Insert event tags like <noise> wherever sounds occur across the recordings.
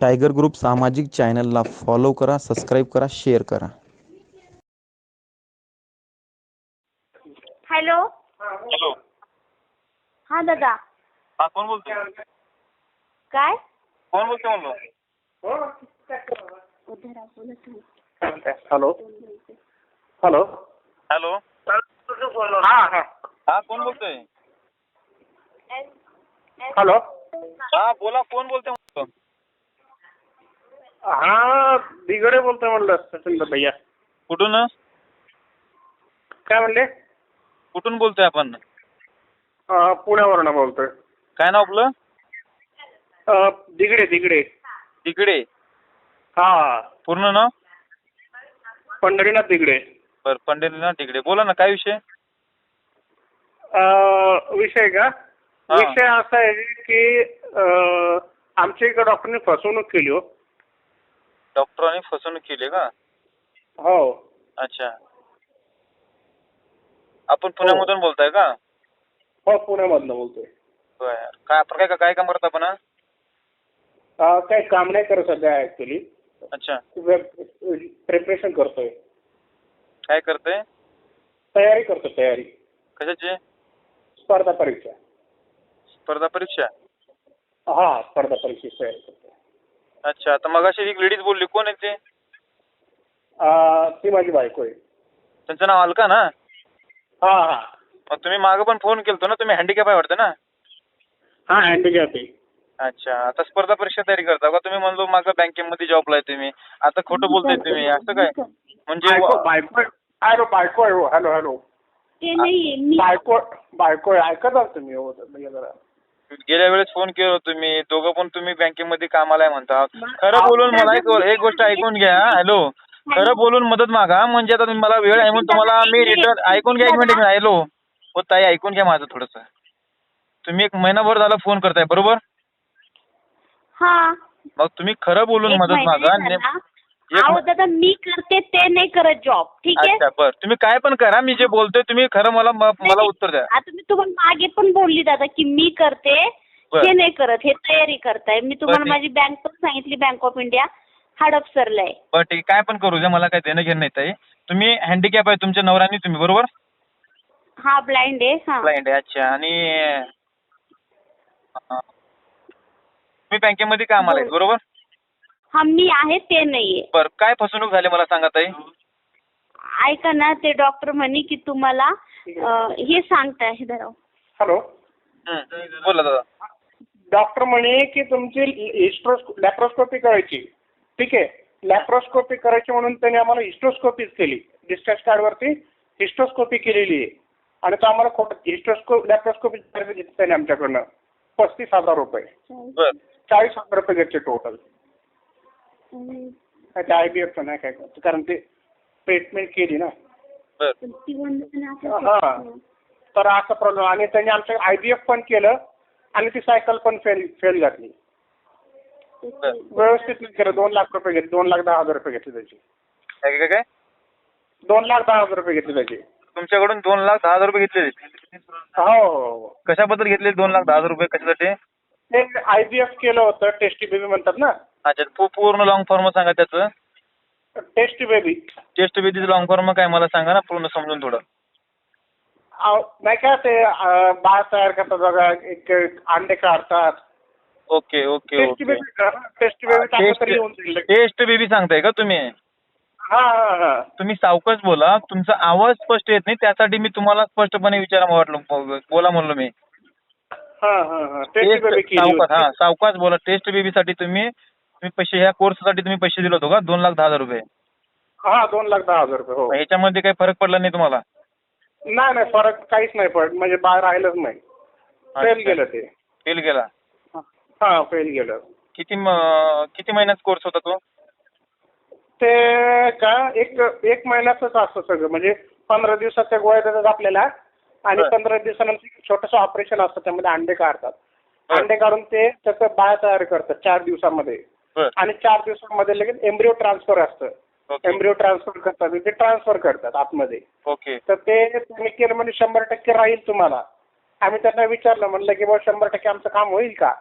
Tiger group सामाजिक चॅनलला follow करा सबस्क्राईब करा शेअर करा. हॅलो हॅलो हा दादा. हा कोण बोलतोय? काय? कोण बोलतोय म्हणलं? हॅलो हॅलो हॅलो हा हा. हा कोण बोलतोय? हॅलो हा बोला कोण बोलतोय म्हणलं? हा बिगडे बोलतोय म्हणलं. सचिन भैया. कुठून? काय म्हणले? कुठून बोलतोय आपण? पुण्यावरनं बोलतोय. काय नाव आपलं? अं, दिगडे दिगडे. तिकडे हा. पूर्ण नाव? पंढरीनाथ दिगडे. बर पंढरीनाथ तिकडे बोला ना काय विषय? अं, विषय का? हा. विषय असा आहे की अं, आमच्या इकडे डॉक्टरने फसवणूक केली हो. डॉक्टरांनी फसवणूक केली का? हो. अच्छा. आपण पुण्यामधून बोलताय का? हो पुण्यामधनं बोलतोय. बर. काय आपण काय काय काम करता आपण? अं, काही काम नाही करत सध्या ऍक्च्युली अच्छा. प्रिपरेशन करतोय. काय करतोय? तयारी करतो तयारी. कशाची? स्पर्धा परीक्षा. स्पर्धा परीक्षा? हा स्पर्धा परीक्षेची तयारी करतो. अच्छा तर मग अशी एक लेडीज बोलली. कोण आहे ते? ती माझी बायको आहे. त्यांचं नाव अलका ना? हा हा. मग तुम्ही मागं पण फोन केलतो ना तुम्ही हँडिकॅप आहे वाटतं ना? हा हँडिकॅप आहे. अच्छा आता स्पर्धा परीक्षा तयारी करता का? तुम्ही म्हणलो मागं बँकेमध्ये जॉबला आहे तुम्ही. आता खोटं बोलताय तुम्ही. असं काय? म्हणजे बायको बायको आहे. हॅलो बायको आहे. हो हॅलो हॅलो. ते नाही मी बायको बायको आहे. ऐकत आहात तुम्ही? हो जरा. गेल्या वेळेस फोन केला तुम्ही दोघं पण तुम्ही बँकेमध्ये कामाला आहे म्हणता. खरं बोलून मला एक एक गोष्ट ऐकून घ्या. हॅलो. खरं बोलून मदत मागा. म्हणजे आता तुम्ही मला वेळ आहे म्हणून तुम्हाला मी रिटर्न ऐकून घ्या एक मिनिट हॅलो हो ताई ऐकून घ्या माझं थोडंसं. तुम्ही एक महिनाभर झाला फोन करताय बरोबर? हा. मग तुम्ही खरं बोलून मदत मागा. अहो म- दादा मी करते ते नाही करत जॉब ठीक आहे? अच्छा बर. तुम्ही काय पण करा मी जे बोलतोय तुम्ही खरं मला म- मला नाही, उत्तर द्या. आता मी तुम्हाला मागे पण बोलली दादा की मी करते बर. हे नाही करत हे तयारी करताय. मी तुम्हाला ठीक. माझी बँक पण सांगितली बँक ऑफ इंडिया हडपसरला आहे. बरं ठीक. आहे काय पण करू द्या मला काय देणं घेणं नाही ताई. तुम्ही हँडिकॅप आहे तुमच्या नवऱ्याने तुम्ही बरोबर? हा ब्लाइंड आहे हा. क्लायंट आहे अच्छा. आणि अं, तुम्ही बँकेमध्ये कामाला आहे बोल. बरोबर? हा मी आहे ते नाहीये. बरं काय फसवणूक झाली मला सांगा ताई? ऐका ना ते डॉक्टर म्हणे की तुम्हाला अं, हे सांगताय हे धराव. हॅलो. हं, बोला दादा. डॉक्टर म्हणे की तुमची हिस्ट्रोस्को लॅप्रोस्कोपी करायची. ठीक आहे. लॅप्रोस्कोपी करायची म्हणून त्यांनी आम्हाला हिस्ट्रोस्कोपीच केली. डिस्चार्ज कार्डवरती हिस्ट्रोस्कोपी केलेली आहे. आणि तो आम्हाला खोटं हिस्ट्रोस्को लॅप्रोस्कोपी घेतली त्याने आमच्याकडनं. पस्तीस हजार रुपये. बर. चाळीस हजार रुपये घेतले टोटल त्या आय बी एफचं नाही काय करत. कारण ते ट्रीटमेंट केली ना. बर. हा. तर असा प्रॉब्लेम आणि त्यांनी आमचं आय बी एफ पण केलं आणि ती सायकल पण फेल फेल घातली व्यवस्थित केलं. दोन लाख रुपये घेतले. दोन लाख दहा हजार रुपये घेतले त्याचे. काय काय काय? दोन लाख दहा हजार रुपये घेतले त्याचे. तुमच्याकडून दोन लाख दहा हजार रुपये घेतलेले. हो हो हो. कशाबद्दल घेतले दोन लाख दहा हजार रुपये? कशासाठी? ते आय बी एफ केलं होतं टेस्टी बेबी म्हणतात ना? अच्छा पू- पूर्ण लॉंग फॉर्म सांगा त्याचं. टेस्टी बेबी टेस्ट बेबीचं लॉंग फॉर्म काय मला सांगा ना पूर्ण समजून थोडं. नाही का ते अं, बाळ तयार करतात बघा एक एक अंडे काढतात. Okay okay tasty okay. Baby tasty baby टाकलं तरी येऊन जाईल टेस्ट बेबी सांगताय का तुम्ही? हा हा हा. तुम्ही सावकाश बोला तुमचा आवाज स्पष्ट येत नाही त्यासाठी मी तुम्हाला स्पष्टपणे विचारा वाटलं बोला म्हणलो मी हा हा हा टेस्टी बेबी टेस्ट केली सावकाश हा. सावकाश बोला. टेस्ट बेबीसाठी तुम्ही तुम्ही पैसे ह्या कोर्ससाठी तुम्ही पैसे दिले होतो का? दोन लाख दहा हजार रुपये. हा दोन लाख दहा हजार रुपये हो. ह्याच्यामध्ये काही फरक पडला नाही तुम्हाला? नाही नाही फरक काहीच नाही पडत. म्हणजे बाळ राहिलंच नाही. फेल. गेलं ते. फेल गेला. हा फेल गेलं. किती किती महिन्याचा कोर्स होता तो? ते का एक एक महिन्याचंच असतं सगळं. म्हणजे पंधरा दिवसाच्या गोळ्या देतात आपल्याला. आणि. पंधरा दिवसानंतर एक छोटंसं ऑपरेशन असतं त्यामध्ये अंडे काढतात. अंडे काढून ते त्याचं बाळ तयार करतात चार दिवसामध्ये. आणि चार दिवसामध्ये लगेच एम्ब्रिओ ट्रान्सफर असतं. एम्ब्रिओ ट्रान्सफर करतात ते ट्रान्सफर करतात आतमध्ये. ओके. तर ते तुम्ही केलं म्हणजे शंभर टक्के राहील तुम्हाला. आम्ही त्यांना विचारलं म्हणलं की बाबा शंभर टक्के आमचं काम होईल का?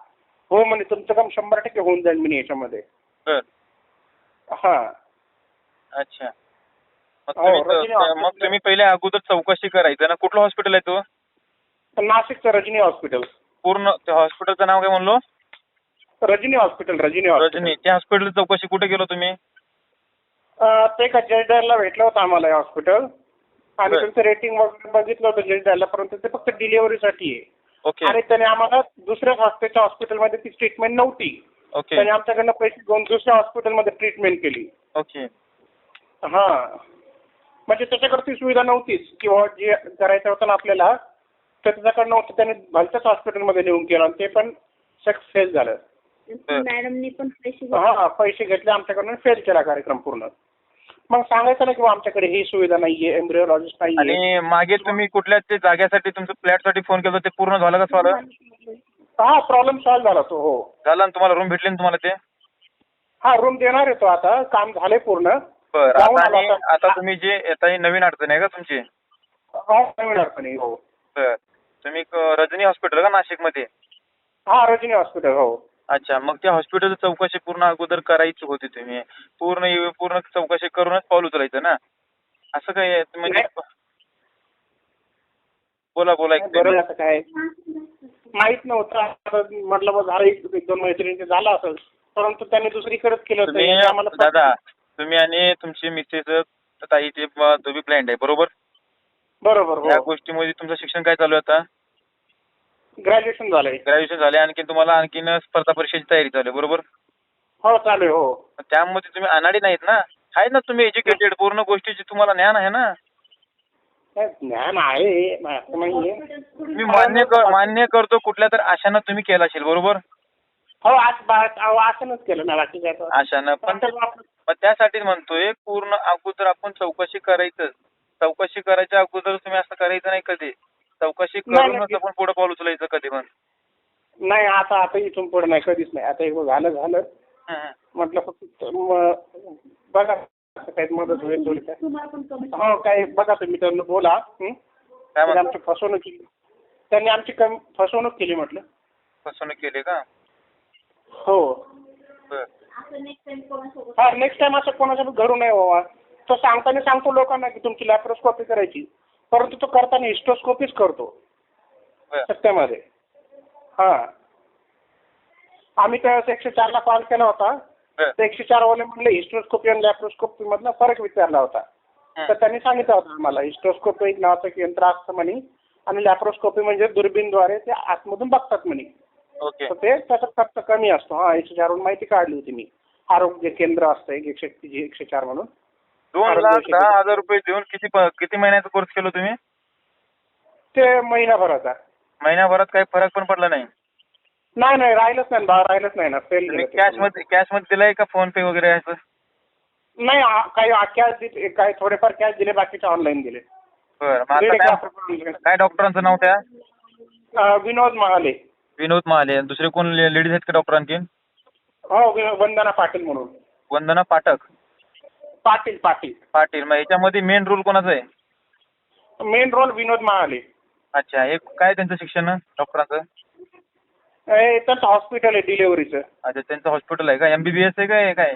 हो म्हणे तुमचं काम शंभर टक्के होऊन जाईल म्हणे याच्यामध्ये. हा. अच्छा. मग हो, तुम्ही रजनी तर- मग hospital. तुम्ही पहिले अगोदर चौकशी करायचं. ना कुठलं हॉस्पिटल आहे तो? नाशिकचं रजनी हॉस्पिटल पूर्ण त्या हॉस्पिटलचं नाव काय म्हणलो? Rajni hospital Rajni hospital Rajni. त्या हॉस्पिटल चौकशी कुठे गेलो तुम्ही? अं, ते का जयदरला भेटलं होतं आम्हाला हे हॉस्पिटल आणि बरं. त्यांचं रेटिंग वगैरे बघितलं होतं जयदरला परंतु ते फक्त डिलिव्हरीसाठी आहे. ओके. आणि त्याने आम्हाला दुसऱ्याच हॉस्पिटलच्या हॉस्पिटलमध्ये ती ट्रीटमेंट नव्हती. ओके. त्याने आमच्याकडनं पैसे घेऊन दुसऱ्या हॉस्पिटलमध्ये ट्रीटमेंट केली. ओके. हा. म्हणजे त्याच्याकडे ती सुविधा नव्हतीच. किंवा जे करायचं होतं ना आपल्याला तर त्याच्याकडे नव्हतं. त्याने भलत्याच हॉस्पिटलमध्ये नेऊन केलं आणि ते पण सक्सेस झालं. मॅडमनी पण पैसे. हा पैसे घेतले आमच्याकडून फेल केला कार्यक्रम पूर्ण. मग सांगायचं ना किंवा आमच्याकडे ही सुविधा नाहीये एम्ब्रिओलॉजिस्ट नाहीये. आणि मागे तुम्ही कुठल्या ते जागेसाठी तुमचं फ्लॅटसाठी फोन केला ते पूर्ण झालं का सॉल्व हा प्रॉब्लेम सॉल्व्ह झाला तो हो. झालं ना तुम्हाला रूम भेटली ना तुम्हाला ते? हा रूम देणार आहे तो आता. काम झालंय पूर्ण. बरं जाऊन आता आलो आणि आता. आता तुम्ही जे ही नवीन अडचण आहे का तुमची? हा नवीन अडचणी हो. बरं. तुम्ही क- रजनी हॉस्पिटल का नाशिकमध्ये? हा रजनी हॉस्पिटल हो. अच्छा मग त्या हॉस्पिटलची चौकशी पूर्ण अगोदर करायची होती तुम्ही. पूर्ण पूर्ण चौकशी करूनच पाऊल उचलायचं ना? असं काय आहे? म्हणजे बोला बोला एक बरं आता काय? माहीत नव्हतं आता म्हटलं झालं एक एक दोन मैत्रिणींचे झालं असेल. परंतु त्यांनी दुसरीकडेच केलं होतं तुम्ही यांनी आम्हाला दादा तुम्ही आणि तुमची मिसेस ताई ते दोघी ब्लाइंड आहे बरोबर? बरोबर या हो गोष्टीमध्ये तुमचं शिक्षण काय चालू आहे आता? ग्रॅज्युएशन झालंय. ग्रॅज्युएशन झाले आणखी तुम्हाला आणखीन स्पर्धा परीक्षेची तयारी चालू आहे बरोबर? हो चालू आहे हो. त्यामध्ये तुम्ही अनाडी नाहीत ना? आहेत ना तुम्ही एज्युकेटेड पूर्ण गोष्टीची तुम्हाला ज्ञान आहे ना? काय ज्ञान आहे असं नाहीये. मी मान्य कर मान्य करतो कुठल्या तर आशानं तुम्ही केला असेल बरोबर? हो आज बा- अहो, असंच केलं ना बाकी काय तर. आशानं पण आपण- मग त्यासाठीच म्हणतोय पूर्ण अगोदर आपण चौकशी करायचं. चौकशी करायच्या अगोदर तुम्ही असं करायचं नाही कधी. चौकशी करूनच नाही. आपण पुढे पाऊल उचलायचं कधी पण. नाही आता आता इथून पुढे नाही कधीच नाही. आता एक झालं झालं. हं, हं. म्हटलं फक्त बघा काही मदत होईल थोडी काय तुम्हाला पण कमी हो काय बघा तुम्ही त्यांना बोला. हं? काय त्यांनी म्हणतो? आमची फसवणूक केली. त्यांनी आमची कमी फसवणूक केली म्हटलं. फसवणूक केली का? हो. हा नेक्स्ट टाइम असं कोणासोबत घडू नये बाबा. तो सांगताना सांगतो लोकांना की तुमची लॅप्रोस्कॉपी करायची. परंतु तो करताना हिस्टोस्कोपीच करतो. सत्यामध्ये. हा. आम्ही त्यावेळेस एकशे चारला कॉल केला होता. तर एकशे चार वाले म्हणले हिस्टोस्कोपी आणि लॅप्रोस्कोपी मधला फरक विचारला होता. तर त्यांनी सांगितलं होतं आम्हाला हिस्टोस्कोपी एक नावाचं एक यंत्र असतं म्हणे. आणि लॅप्रोस्कोपी म्हणजे दुर्बीनद्वारे ते आतमधून बघतात म्हणे. तर ते त्याचा खर्च कमी असतो. हा एकशे चारवरून माहिती काढली होती मी. आरोग्य केंद्र असतं एक एकशे एकशे चार म्हणून. दोन लाख. दहा हजार रुपये देऊन किती प- किती महिन्याचा कोर्स केला तुम्ही? ते महिनाभराचा. महिन्याभरात काही फरक पण पडला नाही? नाही नाही राहिलंच नाही बा राहिलंच नाही ना. फेल तुम्ही कॅशमध्ये कॅशमध्ये दिलाय का फोन पे वगैरे असं? नाही आ- काही कॅश दिले काही थोडेफार कॅश दिले बाकीचे ऑनलाईन दिले. बरं मग दीड आता एक लाख काय रुपये online. काय डॉक्टरांचं नाव त्या? अं, विनोद महाले. विनोद महाले दुसरे कोण लेडीज आहेत का डॉक्टर आणखीन हो वि- वंदना पाटील म्हणून. वंदना पाठक. पाटील पाटील. पाटील मग याच्यामध्ये मेन रोल कोणाचा आहे? Main role Vinod Mahale. अच्छा हे काय त्यांचं शिक्षण डॉक्टरांचं हे त्यांचं हॉस्पिटल आहे डिलेव्हरीचं अच्छा त्यांचं हॉस्पिटल आहे का? एमबीबीएस आहे काय काय?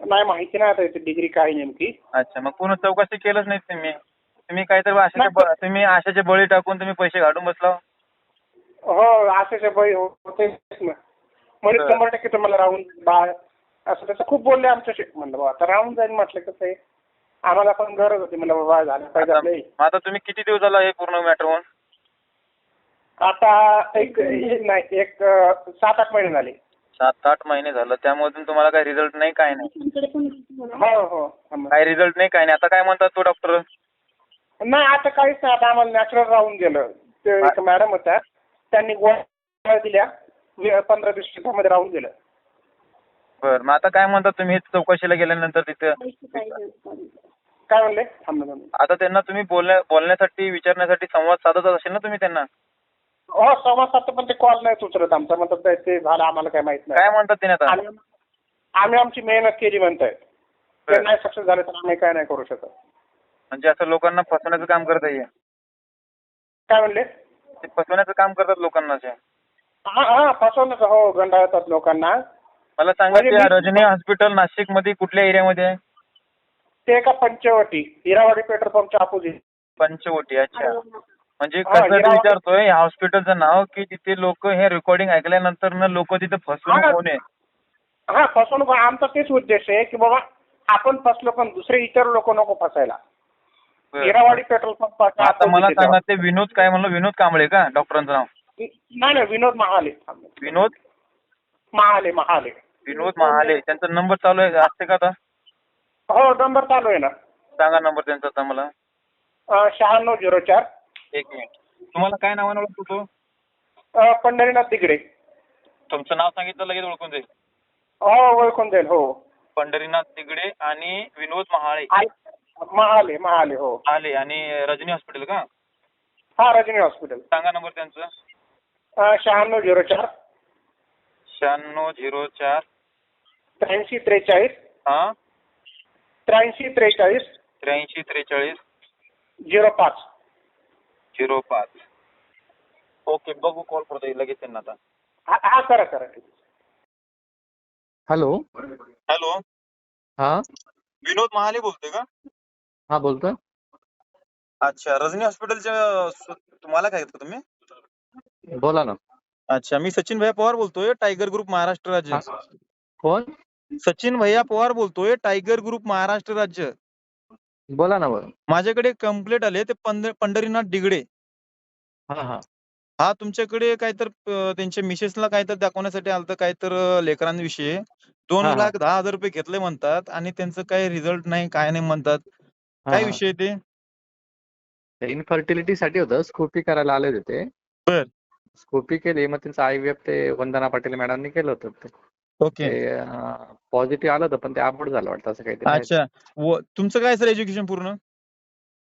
नाही माहिती नाही आता याची डिग्री काय नेमकी. अच्छा मग पूर्ण चौकशी केलंच नाही तुम्ही. तुम्ही काहीतरी आशाचे ब- तुम्ही आशाचे बळी टाकून तुम्ही पैसे काढून बसला हो असे बाई होते ना. म्हणजे. शंभर टक्के तुम्हाला राहून बा असं तसं खूप बोलले आमच्याशी. म्हणलं बाबा आता राहून जाईल म्हटलं कसं आहे? आम्हाला पण गरज होती. म्हणलं बाबा झालं पाहिजे आता आपलं. मग आता तुम्ही किती दिवस झाला हे पूर्ण मॅटर होऊन? आता एक नाही एक सात आठ महिने झाले. सात आठ महिने झालं. त्यामधून तुम्हाला काही रिझल्ट नाही काय नाही. हो हो. काही रिझल्ट नाही काय नाही. आता काय म्हणतात तो डॉक्टर नाही आता काहीच नाही. आता आम्हाला नॅचरल राहून गेलं. ते एक मॅडम होत्या. त्यांनी गोळ्या दिल्या पंधरा वीस मिनिटामध्ये राहून गेलं. बर मग आता काय म्हणतात तुम्ही? चौकशीला गेल्यानंतर तिथं. काय म्हणले. आता त्यांना तुम्ही बोलण्या बोलण्यासाठी विचारण्यासाठी संवाद साधत असेल ना तुम्ही त्यांना? हो संवाद साधतो पण ते कॉल नाही उचलत आमचा. म्हणतात ते- ते झालं आम्हाला काय माहीत काय नाही म्हणतात त्याने आता? आम्ही आमची मेहनत केली म्हणतायत. ते बरं. नाही सक्सेस झाले तर आम्ही काय नाही करू शकत. म्हणजे असं लोकांना फसवण्याचं काम करत आहे काय म्हणले? ते फसवण्याचं काम करतात लोकांना ते हा हा फसवणूक हो गंडाळतात लोकांना. मला सांगा म्हणजे मी- रजनी हॉस्पिटल नाशिकमध्ये कुठल्या एरियामध्ये? आहे ते का पंचवटी हिरावाडी पेट्रोल पंपच्या अपोजिट पंचवटी अच्छा. म्हणजे हा, कसं विचारतोय या हॉस्पिटलचं नाव की तिथे लोक हे रेकॉर्डिंग ऐकल्यानंतर ना लोक तिथे फसवणूक हा. होऊ नये? हा फसवणूक आमचा तेच उद्देश आहे की बाबा आपण फसलो पण दुसरे इतर लोक नको फसायला. हिरावाडी पेट्रोल पंपाच्या आता मला सांगा. ते विनोद काय म्हणलं? विनोद कांबळे का? डॉक्टरांचं नाव? नाही नाही विनोद महाले. विनोद? महाले महाले. विनोद महाले. त्यांचा नंबर चालू आहे असते का आता? हो नंबर चालू आहे ना. सांगा नंबर त्यांचा आता मला. शहाण्णव झिरो चार. एक मिनिट. तुम्हाला काय नावाने ओळखतो तो? अं, पंढरीनाथ तिकडे तुमचं नाव सांगितलं लगेच ओळखून जाईल. हो ओळखून जाईल हो. पंढरीनाथ तिगडे आणि विनोद महाळे. महाले महाले हो. आले आणि रजनी हॉस्पिटल का? हा रजनी हॉस्पिटल. सांगा नंबर त्यांचं. शहाण्णव झिरो चार. शहाण्णव झिरो चार. त्र्याऐंशी त्रेचाळीस. हा? त्र्याऐंशी त्रेचाळीस. त्र्याऐंशी त्रेचाळीस. झिरो पाच. झिरो पाच. ओके बघू कॉल करतो लगेच त्यांना आता. हा हा करा करा. हॅलो. हॅलो. हा? विनोद महाले बोलतोय का? हा बोलतोय. अच्छा रजनी हॉस्पिटलच्या स- तुम्हाला काय घेतलं तुम्ही? बोला ना. अच्छा मी सचिन भैया पवार बोलतोय टायगर ग्रुप महाराष्ट्र राज्य. हा. कोण? सचिन भैया पवार बोलतोय टायगर ग्रुप महाराष्ट्र राज्य. बोला ना बरं माझ्याकडे कंप्लेंट आले ते पंढ- पंढरीनाथ डिगडे. हा हा. हा तुमच्याकडे काय तर अं, त्यांच्या मिसेसला काय तर दाखवण्यासाठी आलतं काय तर अं, लेकरांविषयी. दोन हा, हा. लाख दहा हजार रुपये घेतले म्हणतात आणि त्यांचं काही रिझल्ट नाही काय नाही म्हणतात. काय विषय ते? इनफर्टिलिटी साठी होतं. स्कोपी करायला आले होते ते. बर. स्कोपी केली. मग त्यांचं आयव्हीएफ ते वंदना पाटील मॅडमनी केलं होतं ते. ओके. ते पॉझिटिव्ह आलं होतं पण ते अबोर्ड झालं वाटतं असं काहीतरी आहे. अच्छा. व तुमचं काय सर एज्युकेशन पूर्ण?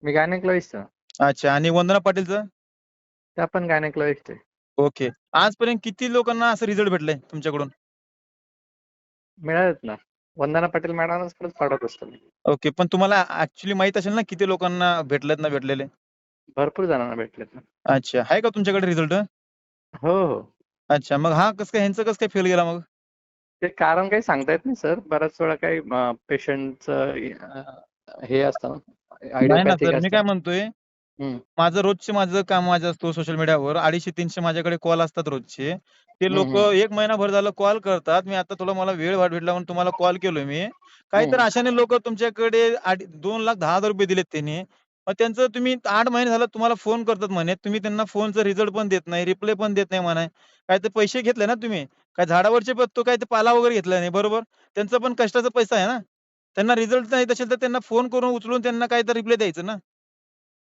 मी गायनेकलॉजिस्ट अच्छा. आणि वंदना पाटीलचं? त्या पण गायनेकलॉजिस्ट आहे. ओके. आजपर्यंत किती लोकांना असं रिझल्ट भेटलंय तुमच्याकडून? मिळालेत ना. वंदना पाटील मॅडमच खरंच पाठवत असतो मी. ओके पण तुम्हाला ऍक्च्युली माहीत असेल ना किती लोकांना भेटलेत ना भेटलेले? भरपूर जणांना भेटलेत ना. अच्छा आहे का तुमच्याकडे रिझल्ट हो हो. अच्छा मग हा कसं काय ह्यांचं कसं काय फेल गेला मग? ते कारण काही सांगता येत नाही सर. बऱ्याच वेळा काही पेशंटचं हे असतं नाही ना सर मी. काय म्हणतोय. माझं रोजचे माझं काम माझं असतो सोशल मीडियावर अडीचशे तीनशे माझ्याकडे कॉल असतात रोजचे. ते लोक एक महिनाभर झालं कॉल करतात. मी आता तुला मला वेळ वाट भेटला म्हणून तुम्हाला कॉल केलोय मी. काहीतरी हम्म. अशाने लोक तुमच्याकडे दोन लाख दहा हजार रुपये दिलेत त्यांनी. मग त्यांचं तुम्ही आठ महिने झालं तुम्हाला फोन करतात म्हणे. तुम्ही त्यांना फोनचा रिझल्ट पण देत नाही रिप्लाय पण देत नाही म्हणे. काय ते पैसे घेतले ना तुम्ही? काय झाडावरचे पत्तो काय ते पाला वगैरे घेतला नाही बरोबर? त्यांचा पण कष्टाचा पैसा आहे ना? त्यांना रिझल्ट नाही असेल तर त्यांना फोन करून उचलून त्यांना काय तर रिप्लाय द्यायचं ना?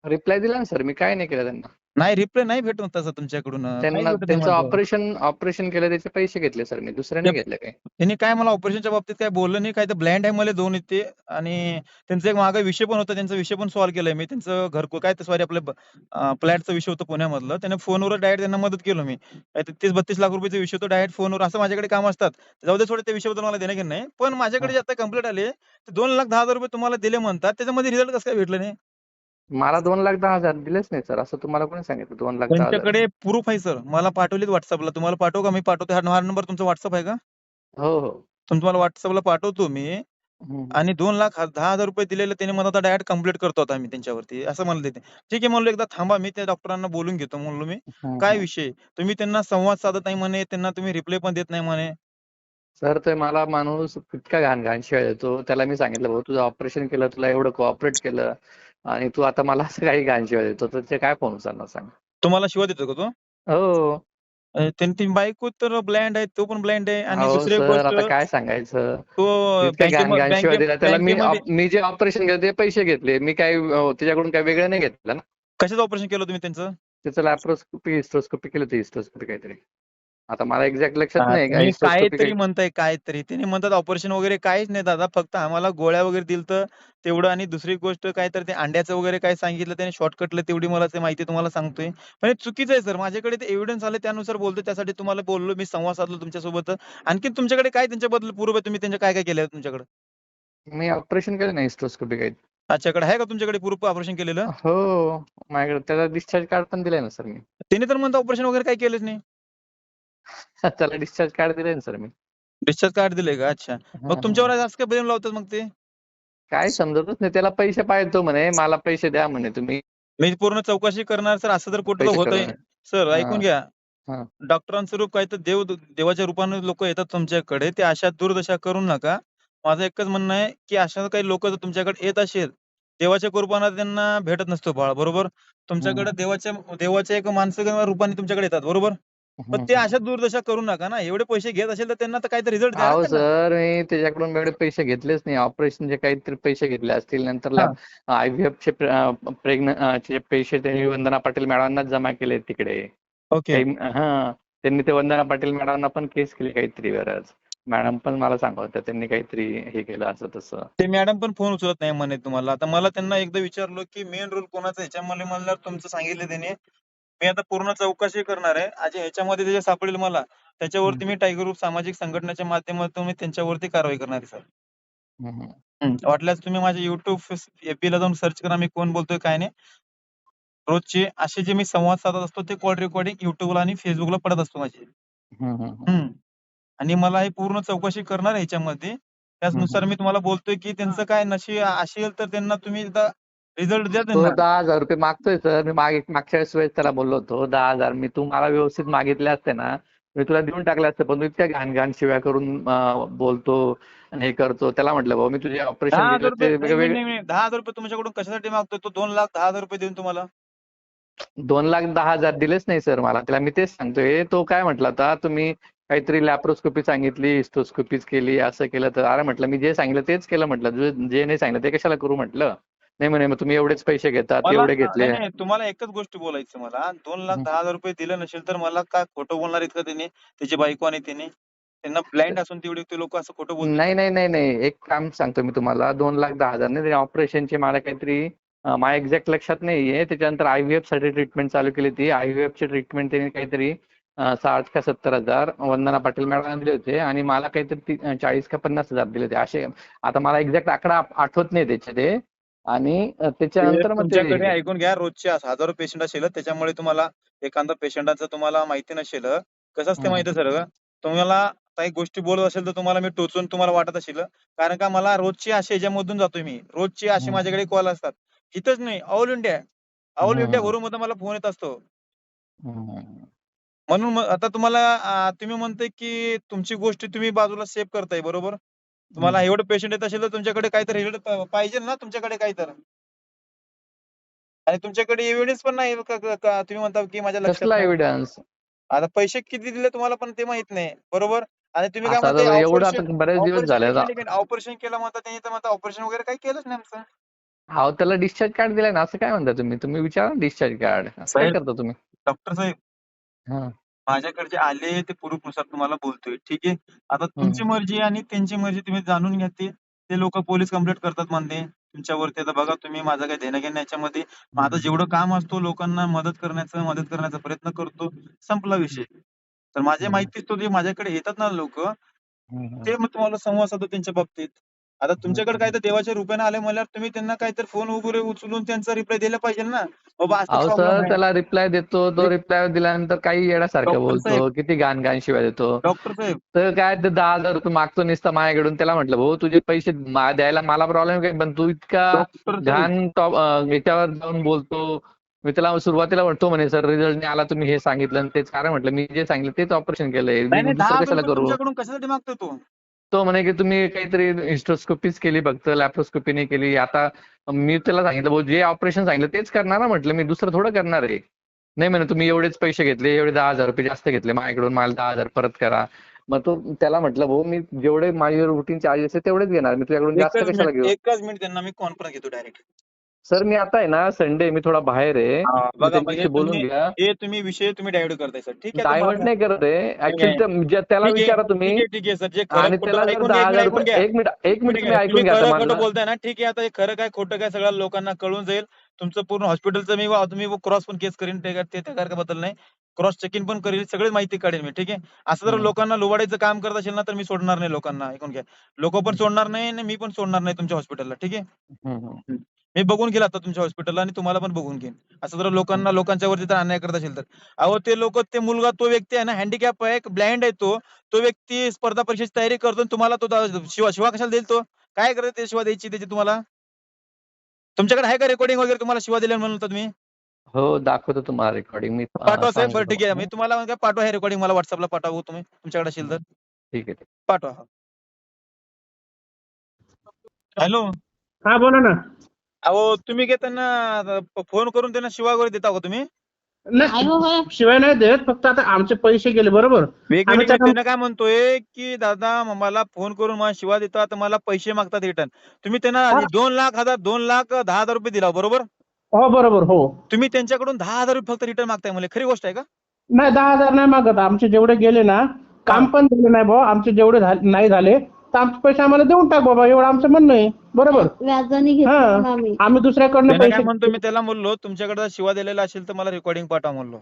रिप्लाय दिला ना सर मी काय नाही केलं त्यांना. नाही रिप्लाय नाही भेटत तसं तुमच्याकडून. नाही त्यांना भेटत त्यांचं. ऑपरेशन ऑपरेशन केलं त्याचे पैसे घेतले सर मी दुसरे नाही घेतले काही. त्यांनी काय मला ऑपरेशनच्या बाबतीत काय बोललं नाही काय तर ब्लँड आहे मला दोन ते आणि त्यांचा एक मागे विषय पण होता त्यांचा विषय पण सॉल्व्ह केलाय मी. त्यांचं घरकुल काय ते सॉरी आपलं फ्लॅटचा विषय होता पुण्यामधलं. त्याने फोनवर डायरेक्ट त्यांना मदत केलो मी. काय ते तीस बत्तीस लाख रुपयाचा विषय होता डायरेक्ट फोनवर असं माझ्याकडे काम असतात. जाऊ दे थोडे त्या विषयाबद्दल मला देणं घेणं नाही. पण माझ्याकडे जे आता कंप्लीट आले ते दोन लाख दहा हजार रुपये तुम्हाला दिले म्हणतात. त्याच्यामध्ये रिझल्ट कसं काय भेटलं नाही? मला दोन लाख दहा हजार दिलेच नाही सर. असं तुम्हाला कोणी सांगितलं? दोन लाख त्यांच्याकडे प्रूफ आहे सर. मला पाठवलेत व्हॉट्सअपला तुम्हाला पाठवू का? मी पाठवतो. हा नंबर तुमचा व्हॉट्सअप आहे का? हो हो. तुम्हाला व्हॉट्सअपला पाठवतो मी. आणि दोन लाख हा- दहा हजार रुपये दिलेले त्याने मला डायरेक्ट कंप्लीट करतो आता मी त्यांच्यावरती. असं म्हणले ते. ठीक आहे म्हणलो एकदा थांबा. मी त्या डॉक्टरांना बोलून घेतो म्हणलो मी. काय. विषय? तुम्ही त्यांना संवाद साधत नाही म्हणे. त्यांना तुम्ही रिप्लाय पण देत नाही म्हणे. सर ते मला माणूस इतका घाण घाण शिवाय देतो त्याला मी सांगितलं भाऊ तुझं ऑपरेशन केलं तुला एवढं कोऑपरेट केलं. आणि तू आता मला असं काही घाण शिवाय देतो तर ते काय फोन उचलणार सांग? तुम्हाला शिवा देतो का तो? हो. अं, त्यांनी ती बायको तर ब्लँड आहे तो पण ब्लँड आहे आणि अहो दुसरी सर आता गोष्ट काय सांगायचं? तो घाण घाण शिवाय दिला त्याला मी बँकेमध्ये मी जे ऑपरेशन केलं ते पैसे घेतले. मी काय अं, त्याच्याकडून काय वेगळं नाही घेतलं ना? कशाचं ऑपरेशन केलं तुम्ही त्यांचं? त्याचं लॅप्रोस्कोपी हिस्ट्रोस्कोपी केलं होती हिस्ट्रोस्कोपी काहीतरी. आता मला एक्झॅक्ट लक्षात नाही का मी हिस्ट्रोस्कोपी काहीतरी काही म्हणताय काहीतरी. त्यांनी म्हणतात ऑपरेशन वगैरे काहीच नाही दादा फक्त आम्हाला गोळ्या वगैरे दिलतं तेवढं आणि दुसरी गोष्ट काय तर ते अंड्याचं वगैरे काय सांगितलं त्याने शॉर्टकटलं तेवढी मला ते माहिती तुम्हाला सांगतोय. पण हे चुकीचं आहे सर. माझ्याकडे ते एव्हिडन्स आले त्यानुसार बोलतो त्यासाठी तुम्हाला बोललो मी संवाद साधलो तुमच्यासोबत. आणखी तुमच्याकडे काय त्यांच्याबद्दल पूर्व तुम्ही त्यांच्या काय काय केलं तुमच्याकडे? मी ऑपरेशन केलं नाही हिस्ट्रोस्कोपी काही त्याच्याकडे आहे का तुमच्याकडे पूर्व ऑपरेशन केलेलं? हो माझ्याकडे त्याचा डिस्चार्ज कार्ड पण दिलाय ना सर मी. त्याने तर म्हणतो ऑपरेशन वगैरे काही केलंच नाही. <laughs> त्याला डिस्चार्ज कार्ड दिले ना सर मी. डिस्चार्ज कार्ड दिले का? अच्छा. मग तुमच्यावर. जास्त काय ब्लेम लावतात मग ते? काय समजतच नाही. त्याला पैसे पाहिजे तो म्हणे मला पैसे द्या म्हणे तुम्ही. मी पूर्ण चौकशी करणार सर. असं जर कुठं पैसे होत. सर. ऐकून घ्या. हा. डॉक्टरांचं रूप काय तर देव देवाच्या रूपाने लोक येतात तुमच्याकडे. ते अशा दुर्दशा करू नका. माझं एकच म्हणणं आहे की अशा काही लोक जर तुमच्याकडे येत असेल देवाच्या कृपानं त्यांना भेटत नसतो बाळ बरोबर? तुमच्याकडे. देवाच्या देवाच्या एक माणसं रूपाने तुमच्याकडे येतात बरोबर? पण ते अशा दुर्दशा करू नका ना. एवढे पैसे घेत असेल तर त्यांना तर काहीतरी रिझल्ट द्या अहो. सर मी त्याच्याकडून एवढे पैसे घेतलेच नाही. ऑपरेशनचे काहीतरी पैसे घेतले असतील नंतर आयव्हीएफ चे प्रेग्न चे पैसे त्यांनी वंदना पाटील मॅडमांनाच जमा केले तिकडे. ओके. काही हा त्यांनी ते वंदना पाटील मॅडमांना पण केस केली काहीतरी बरंच मॅडम पण मला सांगत होत्या त्यांनी काहीतरी हे केलं असं तसं. ते मॅडम पण फोन उचलत नाही म्हणे तुम्हाला. आता मला त्यांना एकदा विचारलं की मेन रोल कोणाचा आहे? ह्याच्यामध्ये म्हणल्यावर तुमचं सांगितलं त्याने. मी आता पूर्ण चौकशी करणार आहे. आज ह्याच्यामध्ये जे सापडेल मला त्याच्यावरती मी टायगर ग्रुप सामाजिक संघटनेच्या माध्यमातून मी त्यांच्यावरती कारवाई करणार आहे सर. वाटल्यास तुम्ही माझ्या युट्यूब एफबी ला जाऊन सर्च करा मी कोण बोलतोय काय नाही. रोजचे असे जे मी संवाद साधत असतो ते कॉल रेकॉर्डिंग युट्यूबला आणि फेसबुकला पडत असतो माझे. आणि मला हे पूर्ण चौकशी करणार आहे ह्याच्यामध्ये. त्याचनुसार. मी तुम्हाला बोलतोय की त्यांचं काय नशीब असेल तर त्यांना तुम्ही रिझल्ट द्या तो त्यांना. दहा हजार रुपये मागतोय सर. मी मागे मागच्या वेळेस त्याला बोललो होतो दहा हजार. मी तू मला व्यवस्थित मागितले असते ना मी तुला देऊन टाकले असते पण तू इतक्या घाण घाण शिव्या करून अं, बोलतो आणि हे करतो. त्याला म्हटलं भाऊ मी तुझे दहा ऑपरेशन हजार केलं रुपये ते नाही, नाही, वेगवेगळे नाही, दहा हजार रुपये तुमच्याकडून कशासाठी मागतोय? तो दोन लाख दहा हजार रुपये देऊन तुम्हाला. दोन लाख दहा हजार दिलेच नाही सर मला. त्याला मी तेच सांगतोय. तो काय म्हटला होता? तुम्ही काहीतरी लॅप्रोस्कोपी सांगितली हिस्टोस्कोपीच केली असं केलं तर. अरे म्हटलं मी जे सांगितलं तेच केलं म्हटलं. जे जे नाही सांगितलं ते कशाला करू? म्हटलं. नाही म्हणे मग तुम्ही एवढेच पैसे घेतात मला एवढे घेतले. नाही, नाही, तुम्हाला एकच गोष्ट बोलायचं मला. दोन लाख हम्म. दहा हजार रुपये दिले नसेल तर मला काय खोटं बोलणार आहेत का त्यांनी त्याची बायको आणि त्यांनी त्यांना ब्लाइंड असून तेवढे ते लोक असं खोटं बोलतात नाही नाही नाही नाही. एक काम सांगतो मी तुम्हाला. दोन लाख दहा हजार नाही ऑपरेशनचे मला काहीतरी अं, माझ्या एक्झॅक्ट लक्षात नाहीये. त्याच्यानंतर आयव्हीएफसाठी ट्रीटमेंट चालू केली ती IVF ची ट्रीटमेंट त्यांनी काहीतरी अं, साठ का सत्तर हजार वंदना पाटील मॅडम दिले होते. आणि मला काहीतरी ती- अं, चाळीस का पन्नास हजार दिले होते. असे आता मला एक्झॅक्ट आकडा आठ- आठवत नाही त्याचे ते आणि त्याच्यानंतर मग ते तुमच्याकडे ऐकून घ्या रोजचे असं हजारो पेशंट असेल त्याच्यामुळे तुम्हाला एखादा पेशंटाचं तुम्हाला माहिती नसेल कसं असते. माहिती सर तुम्हाला काही गोष्टी बोलत असेल तर तुम्हाला मी टोचून तुम्हाला वाटत असेल कारण का मला रोजची अशी याच्यामधून जातोय मी रोजची अशी हम्म. माझ्याकडे कॉल असतात इथंच नाही ऑल इंडिया ऑल. इंडिया भरून मध्ये मला फोन येत असतो. म्हणून आता तुम्हाला तुम्ही म्हणताय की तुमची गोष्ट तुम्ही बाजूला सेव्ह करताय बरोबर तुम्हाला. एवढं पेशंट येत असेल तर तुमच्याकडे काहीतरी रिझल्ट पाहिजे ना तुमच्याकडे काहीतरी आणि तुमच्याकडे एव्हिडन्स पण नाही का- का- का- तुम्ही म्हणता की माझ्या लक्षात कसला नाही. एव्हिडन्स आता पैसे किती दिले तुम्हाला पण ते माहीत नाही बरोबर आणि तुम्ही काय आता म्हणताय तर एवढं ऑपरेशन आता बरेच दिवस झाले आता. ऑपरेशन केलं म्हणता त्यांनी तर म्हणता ऑपरेशन वगैरे काही केलंच नाही आमचं अहो त्याला डिस्चार्ज कार्ड दिलाय ना असं काय म्हणता तुम्ही तुम्ही विचारा डिस्चार्ज कार्ड असं काय साहेब. करता तुम्ही डॉक्टर साहेब हा माझ्याकडे जे आले ते नुसार तुम्हाला बोलतोय. ठीक आहे? आता तुमची मर्जी आणि त्यांची मर्जी तुम्ही जाणून घ्या ते. ते लोक पोलीस कंप्लेंट करतात म्हणते. तुमच्यावरती आता बघा तुम्ही माझं काही देणं घेणं याच्यामध्ये माझं जेवढं काम असतो लोकांना मदत करण्याचं मदत करण्याचा प्रयत्न करतो संपला विषय. तर माझ्या हम्म. माहितीच तो जे माझ्याकडे येतात ना लोक. ते मग तुम्हाला संवाद साधतो त्यांच्या बाबतीत. आता तुमच्याकडे काय तर देवाच्या रूपाने आले म्हणल्यावर तुम्ही त्यांना काहीतरी फोन वगैरे उचलून त्यांचा रिप्लाय दिला पाहिजे ना. बाबा अहो सर. त्याला रिप्लाय देतो. तो रिप्लाय दिल्यानंतर काही येण्यासारखं बोलतो. किती घाण घाण शिवाय देतो. डॉक्टर साहेब. तर काय ते दहा हजार रुपये मागतो नुसता माझ्याकडून. त्याला म्हटलं भाऊ तुझे पैसे द्यायला मला प्रॉब्लेम काय पण तू इतका घाण टॉप याच्यावर जाऊन बोलतो. मी त्याला सुरुवातीला म्हणतो म्हणे सर रिझल्ट नाही आला तुम्ही हे सांगितलं तेच कारण म्हटलं मी जे सांगितलं तेच ऑपरेशन केलंय. कशाला करू? कशासाठी मागतो तो? तो म्हणे की तुम्ही काहीतरी हिस्टोस्कोपीच केली फक्त लॅप्रोस्कोपी नाही केली. आता मी त्याला सांगितलं भाऊ जे ऑपरेशन सांगितलं तेच करणार ना म्हटलं. मी दुसरं थोडं करणार आहे. नाही म्हणे तुम्ही एवढेच पैसे घेतले एवढे दहा हजार रुपये जास्त घेतले माझ्याकडून मला दहा हजार परत करा. मग तो त्याला म्हटलं भाऊ मी जेवढे माझे रुटीन चार्जेस आहे तेवढेच घेणार. मी तुझ्याकडून जास्त कशाला घेऊ? एकच मिनिट त्यांना मी कॉन्फरन्स घेतो डायरेक्ट. सर मी आता आहे ना संडे मी थोडा बाहेर आहे. मी बघा त्यांच्याशी हे बोलून तुम्ही घ्या. हे तुम्ही विषय तुम्ही डायव्हर्ट करताय सर. ठीक आहे डायव्हर्ट तुम्हाला- नाही करत आहे. ऍक्च्युली त्याला ठीक आहे, विचारा ठीक तुम्ही आहे ठीक आहे सर. जे आणि त्याला खोटं जर ऐकून दहा घ्या, हजार ऐकून रुपये घ्या. एक मिनिट एक मिनिट ठीक तुम्ही आहे, ऐकून तुम्ही घ्या आता खरं खोटं माझं बोलताय ना ठीक आहे आता हे खरं काय खोटं काय सगळ्या लोकांना कळून जाईल. तुमचं पूर्ण हॉस्पिटलचं मी तुम्ही क्रॉस पण केस करीन ते ते त्या बद्दल नाही. क्रॉस चेकिंग पण करेल सगळी माहिती काढेल मी ठीक आहे? असं जर. लोकांना लुबाडायचं काम करत असेल ना तर मी सोडणार नाही लोकांना ऐकून घ्या. लोक पण सोडणार नाही आणि मी पण सोडणार नाही तुमच्या हॉस्पिटलला ठीक आहे. मी बघून घेईल आता तुमच्या हॉस्पिटलला आणि तुम्हाला पण बघून घेईन. असं जर लोकांना लोकांच्या वरती जर अन्याय करत असेल तर. अहो ते लोक ते मुलगा तो व्यक्ती आहे ना हँडिकॅप आहे ब्लाइंड आहे तो तो व्यक्ती स्पर्धा परीक्षेची तयारी करतो तुम्हाला तो शिवा शिवा कशाला देईल तो? काय करत शिवा द्यायची त्याची तुम्हाला? तुमच्याकडे आहे का रेकॉर्डिंग वगैरे तुम्हाला शिवा दिल्या म्हणून तुम्ही? हो दाखवतो तुम्हाला रेकॉर्डिंग मी अं, पाठवा साहेब बरं सांगतो ठीक आहे मी तुम्हाला. तुम्हाला म्हणजे पाठवा हे रेकॉर्डिंग मला व्हॉट्सअपला पाठवा तुम्ही तुमच्याकडे असेल तर. ठीक आहे ठीक पाठवा हॅलो. हा बोला ना. अहो तुम्ही त्यांना फोन करून त्यांना शिवा वगैरे देता का तुम्ही? नाही शिवाय नाही देत फक्त आता आमचे पैसे गेले बरोबर? वेगवेगळे त्यांना काय म्हणतोय की दादा म- मला फोन करून मला शिवा देतात मला पैसे मागतात रिटर्न. तुम्ही त्यांना हा. दोन लाख हजार दोन लाख दहा हजार रुपये दिला बरोबर? हो बरोबर हो. तुम्ही त्यांच्याकडून दहा हजार रुपये फक्त रिटर्न मागताय मला खरी गोष्ट आहे का? नाही दहा हजार नाही मागत. आमचे जेवढे गेले ना काम पण झाले नाही भाऊ. आमचे जेवढे झाले- नाही झाले तर आमचे पैसे आम्हाला देऊन टाक बाबा. एवढं आमचं म्हणणं आहे. बरोबर? व्याजाने घेतो ना आम्ही. आम्ही दुसऱ्याकडनं त्यांना काय पैसे म्हणतो मी त्याला म्हणलो तुमच्याकडे शिवा दिलेला असेल तर मला रेकॉर्डिंग पाठवा म्हणलो.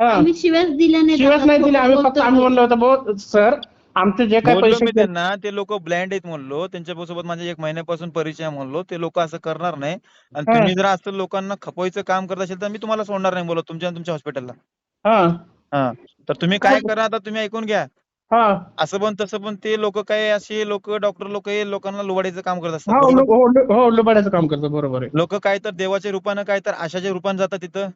हा. आम्ही शिव्याच दिल्या नाही शिवाय नाही दिले आम्ही फक्त आम्ही म्हणलो होतं भाऊ सर आमचे जे काय बोललो पैसे मी त्यांना ते लोक ब्लाइंड आहेत म्हणलो त्यांच्यासोबत माझ्या एक महिन्यापासून परिचय आहे म्हणलो ते लोक असं करणार नाही. आणि हा. तुम्ही जर असं लोकांना खपवायचं काम करत असेल तर मी तुम्हाला सोडणार नाही बोललो तुमच्या आणि तुमच्या हॉस्पिटलला. हा. हा. तर तुम्ही काय करा आता तुम्ही ऐकून घ्या. हा. असं पण तसं पण ते लोक काय असे लोक डॉक्टर लोक हे लोकांना लुबाडायचं काम करत हो असतात हो हो लुबाडाचं काम करतो बरोबर आहे. लोक काय तर देवाच्या रूपानं काय तर आशाच्या रूपानं जातात तिथं.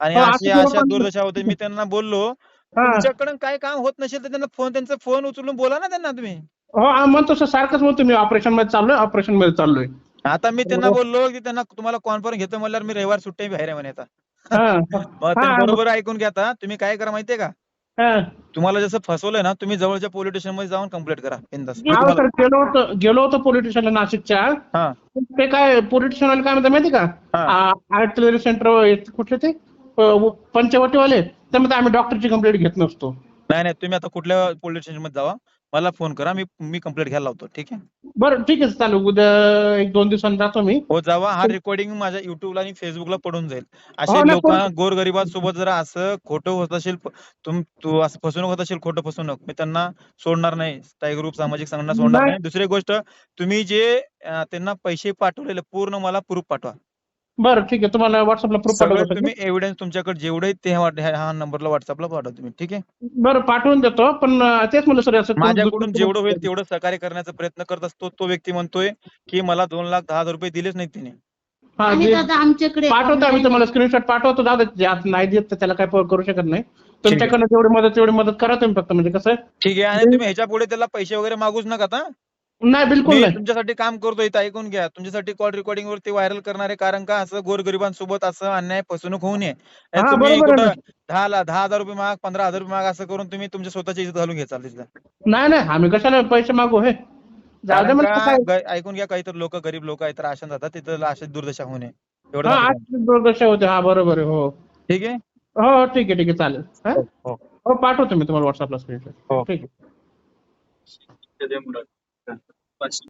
आणि हो, अशी आशाच्या रूपानं- दुर्दशा होते मी त्यांना बोललो तुमच्याकडून काय काम होत नसेल तर त्यांना फोन त्यांचा फोन उचलून बोला ना त्यांना तुम्ही. हो म्हणतो सर सारखंच म्हणतो मी ऑपरेशनमध्ये चाललोय ऑपरेशनमध्ये चाललोय. आता मी त्यांना हो. बोललो की त्यांना तुम्हाला कॉन्फरन्स घेतो म्हणल्यावर मी रविवार सुट्टी बाहेर आहे म्हणे आता. <laughs> बरोबर ऐकून घ्या आता तुम्ही काय करा माहितीये का? तुम्हाला जसं फसवलंय ना तुम्ही जवळच्या पोलीस स्टेशनमध्ये जाऊन कंप्लेंट करा गेलो होतो गेलो होतो पोलीस स्टेशनला नाशिकच्या. ते काय पोलीस स्टेशन काय म्हणतात माहिती का. आर्टिलरी सेंटर कुठले ते? पंचवटीवाले ते म्हणतात आम्ही डॉक्टरची कंप्लेंट घेत नसतो. नाही नाही तुम्ही आता कुठल्या पोलीस स्टेशनमध्ये जावा. मला फोन करा. मी मी कंप्लेंट घ्यायला लावतो. ठीक आहे? बरं ठीक आहे. चालू उद्या एक दोन दिवसांनी जातो मी. हो जावा. हा रेकॉर्डिंग माझ्या युट्यूबला आणि फेसबुकला पडून जाईल. हो असे ना, लोक गोरगरिबांसोबत जर असं खोटं होत असेल तुम तू असं फसवणूक होत असेल खोटं फसवणूक मी त्यांना सोडणार नाही. स्थायी ग्रुप सामाजिक संघटना सोडणार नाही. दुसरी गोष्ट तुम्ही जे त्यांना पैसे पाठवलेले पूर्ण मला प्रूफ पाठवा. बरं ठीक आहे. तुम्हाला व्हॉट्सअपला प्रूफ सगळे पाठवतो. तुम्ही एव्हिडन्स तुमच्याकडे जेवढे ते ह्या ह्या नंबरला व्हॉट्सअपला पाठवा तुम्ही ठीक आहे? बरं पाठवून देतो. पण अं, तेच म्हणलं सर असं माझ्याकडून जेवढं होईल तेवढं सहकार्य करण्याचा प्रयत्न करत असतो. तो व्यक्ती म्हणतोय की मला दोन लाख दहा हजार रुपये दिलेच नाहीत तिने. हा आहे जे- दादा आमच्याकडे पाठवतो आम्ही तुम्हाला स्क्रीनशॉट पाठवतो. दादा जे आज नाही देत तर त्याला काय प- करू शकत नाही. तुमच्याकडनं जेवढी मदत तेवढी मदत करा तुम्ही फक्त म्हणजे कसं आहे? ठीक आहे. आणि तुम्ही ह्याच्या पुढे त्याला पैसे वगैरे मागूच नका आता नाही बिलकुल मी नाही. तुमच्यासाठी काम करतो इथं ऐकून घ्या. तुमच्यासाठी कॉल रेकॉर्डिंग वरती व्हायरल करणारे कारण का? असं गोरगरिबांसोबत असं अन्याय फसवणूक होऊ नये. आणि हा, तुम्ही बरोबर आहे कुठं दहा ला- दहा हजार रुपये माग पंधरा हजार रुपये माग असं करून तुम्ही तुमच्या स्वतःची इज्जत घालून घ्याल तिथं नाही नाही आम्ही कशाला पैसे मागू हे? जाऊ दे कारण म्हणलं का काय? ग- ऐकून घ्या काहीतरी लोक गरीब लोक आहेत तर आशा जातात तिथं अशी दुर्दशा होऊ नये. एवढं हा माझं आज काम. दुर्दशा होते हा बरोबर आहे हो. ठीक आहे? हो ठीक आहे ठीक आहे चालेल. हा? हो. हो पाठवतो मी तुम्हाला व्हॉट्सअपला स्क्रीनशॉट हो. ठीक आहे. Question.